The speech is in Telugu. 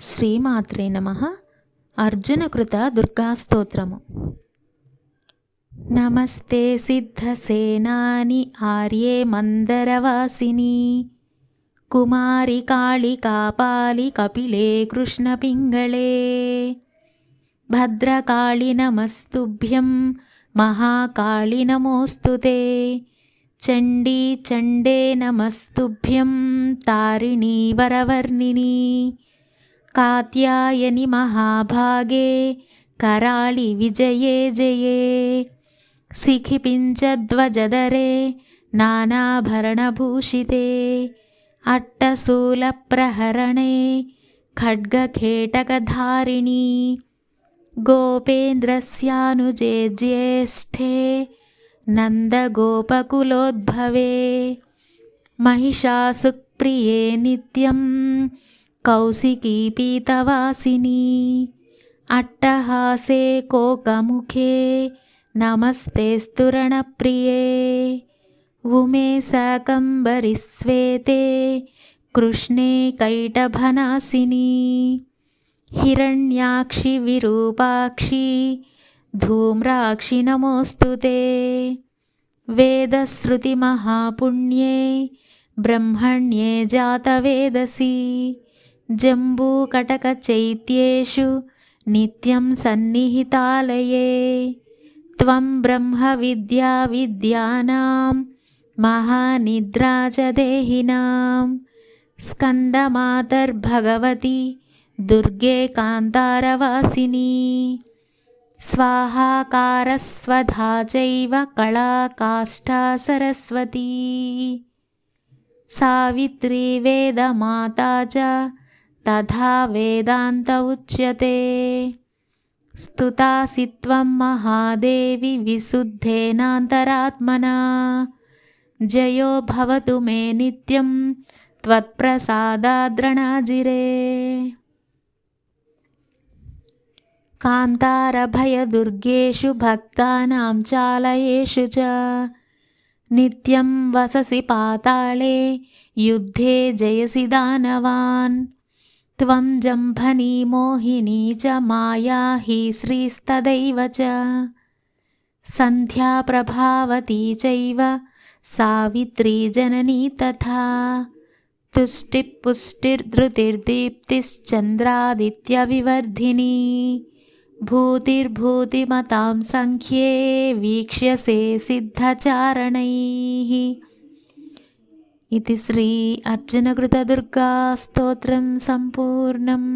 శ్రీమాత్రే నమ. అర్జునకృత దుర్గాస్తోత్రము నమస్తే సిద్ధసేనాని ఆర్యే మందరవాసిని. కుమారి కాళి కాపాలి కపిలే కృష్ణపింగళే భద్రకాళి నమస్తుభ్యం మహాకాళి నమోస్తు చండీ చండే నమస్తుభ్యం తారిణీ వరవర్ణిని. कात्यायनि महाभागे कराळिविजये जये। सिखिपिञ्चध्वजदरे नानाभरणभूषिते। अट्टशूलप्रहरणे खड्गखेटकधारिणी। गोपेन्द्रस्यानुजे ज्येष्ठे नन्दगोपकुलोद्भवे। महिषासुप्रिये नित्यम् కౌశికీ పీతవాసిని అట్టహాసే కోకముఖే నమస్తేస్తురణప్రియే ఉమే శాకంబరి శ్వేతే కృష్ణే కైటభనాసిని హిరణ్యాక్షి విరూపాక్షి ధూమ్రాక్షి నమోస్తు వేదశ్రుతిమహాపుణ్యే బ్రహ్మణ్యే జాతవేదసి. जम्बूकटकचैत्येषु नित्यं सन्निहितालये त्वं ब्रह्मविद्याविद्यानां महानिद्रा च देहिनां स्कन्दमातर्भगवति दुर्गे कान्तारवासिनी स्वाहाकारस्वधा चैव कलाकाष्ठा सरस्वती सावित्री वेदमाता च తథా వేదాంత ఉచ్యతే. స్తుతాసి త్వం మహాదేవి విశుద్ధేనాంతరాత్మనా. జయో భవతు మే నిత్యం త్వత్ప్రసాదాద్రణాజిరే. కాంతారభయదుర్గేషు భక్తానాం చాలయేషు చ. నిత్యం వససి పాతాళే యుద్ధే జయసి దానవాన్. त्वं जम्भनी मोहिनी च माया हि श्रीस्तदैव च। सन्ध्या प्रभावती चैव सावित्री जननी तथा। तुष्टिपुष्टिर्धृतिर्दीप्तिश्चन्द्रादित्यविवर्धिनी। भूतिर्भूतिमतां सङ्ख्ये वीक्ष्यसे सिद्धचारणैः इति श्री अर्जुनकृतदुर्गास्तोत्रं सम्पूर्णम्